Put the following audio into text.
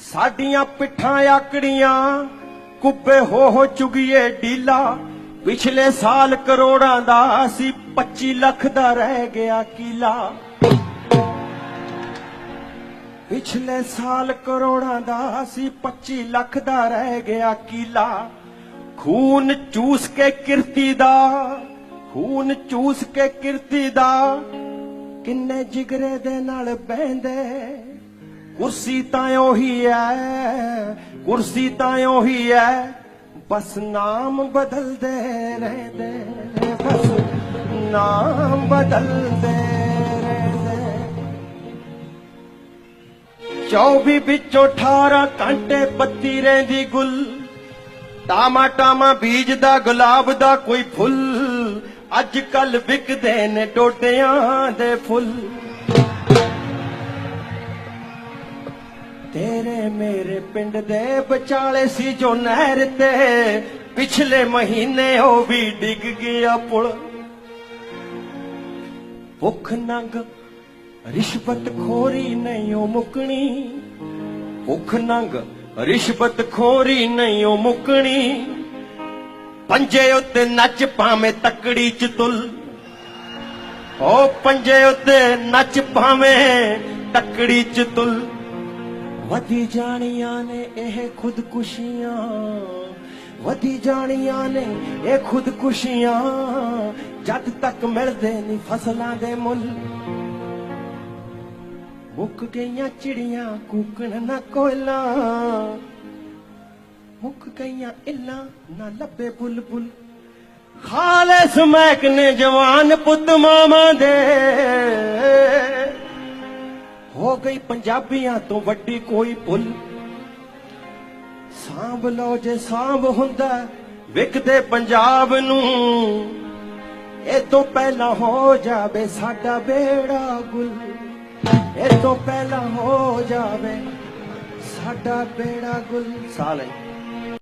ਸਾਡੀਆਂ ਪਿੱਠਾਂ ਆਕੜੀਆਂ, ਕੁੱਬੇ ਹੋ ਹੋ ਚੁਗੀਏ ਢੀਲਾ ਪਿਛਲੇ ਸਾਲ ਕਰੋੜਾਂ ਦਾ ਸੀ 25 ਲੱਖ ਦਾ ਰਹਿ ਗਿਆ ਕਿਲਾ। ਪਿਛਲੇ ਸਾਲ ਕਰੋੜਾਂ ਦਾ ਸੀ 25 ਲੱਖ ਦਾ ਰਹਿ ਗਿਆ ਕਿਲਾ। ਖੂਨ ਚੂਸ ਕੇ ਕਿਰਤੀ ਦਾ, ਖੂਨ ਚੂਸ ਕੇ ਕਿਰਤੀ ਦਾ। ਕਿੰਨੇ ਜਿਗਰੇ ਦੇ ਨਾਲ ਬਹਿੰਦੇ ਕੁਰਸੀ ਤਾਂ ਉਹੀ ਐ, ਕੁਰਸੀ ਤਾਂ ਉਹੀ ਐ। ਬਸ ਨਾਮ ਬਦਲਦੇ ਰਹਿੰਦੇ, ਬਸ ਨਾਮ ਬਦਲਦੇ ਰਹਿੰਦੇ। 24 ਵਿੱਚੋਂ 18 ਘੰਟੇ ਬੱਤੀ ਰਹਿੰਦੀ ਗੁੱਲ। ਟਾਮਾ ਟਾਮਾ ਬੀਜ ਦਾ, ਗੁਲਾਬ ਦਾ ਕੋਈ ਫੁੱਲ। ਅੱਜ ਕੱਲ ਵਿਕਦੇ ਨੇ ਡੋਡਿਆਂ ਦੇ ਫੁੱਲ। ਤੇਰੇ ਮੇਰੇ ਪਿੰਡ ਦੇ ਵਿਚਾਲੇ ਸੀ ਜੋ ਨਹਿਰ ਤੇ। ਪਿਛਲੇ ਮਹੀਨੇ ਉਹ ਵੀ ਡਿੱਗ ਗਿਆ ਪੁਲ। ਭੁੱਖ ਨੰਗ, ਰਿਸ਼ਵਤ ਖੋਰੀ ਨਹੀਂ ਉਹ ਮੁਕਣੀ। ਭੁੱਖ ਨੰਗ, ਰਿਸ਼ਵਤ ਖੋਰੀ ਨਹੀਂ ਉਹ ਮੁਕਣੀ। ਪੰਜੇ ਉੱਤੇ ਨੱਚ ਪਾਵੇਂ ਤਕੜੀ ਚ ਤੁਲ। ਓ ਪੰਜੇ ਉੱਤੇ ਨੱਚ ਪਾਵੇਂ ਤਕੜੀ ਚ ਤੁਲ। ਵਧੀ ਜਾਣੀਆਂ ਨੇ ਇਹ ਖੁਦਕੁਸ਼ੀਆਂ, ਵਧੀ ਜਾਣੀਆਂ ਨੇ ਇਹ ਖੁਦਕੁਸ਼ੀਆਂ। ਜਦ ਤੱਕ ਮਿਲਦੇ ਨਹੀਂ ਫਸਲਾਂ ਦੇ ਮੁੱਲ, ਮੁੱਕ ਗਈਆਂ ਚਿੜੀਆਂ ਕੂਕਣ ਨਾ ਕੋਇਲਾ। ਮੁੱਕ ਗਈਆਂ ਇਲਾ ਨਾ ਲੱਭੇ ਬੁਲਬੁਲ ਖਾਲਸ ਮਹਿਕ ਨੇ ਜਵਾਨ ਪੁੱਤ ਮਾਮਾ ਦੇ। ਹੋ ਗਈ ਪੰਜਾਬੀਆਂ ਤੋਂ ਵੱਡੀ ਕੋਈ ਭੁੱਲ। ਸਾਂਭ ਲਓ ਜੇ ਸਾਂਭ ਹੁੰਦਾ, ਵਿਕਦੇ ਪੰਜਾਬ ਨੂੰ। ਇਹ ਤੋਂ ਪਹਿਲਾਂ ਹੋ ਜਾਵੇ ਸਾਡਾ ਬੇੜਾ ਗੁੱਲ। ਇਹ ਤੋਂ ਪਹਿਲਾਂ ਹੋ ਜਾਵੇ ਸਾਡਾ ਬੇੜਾ ਗੁੱਲ। ਸਾਲੇ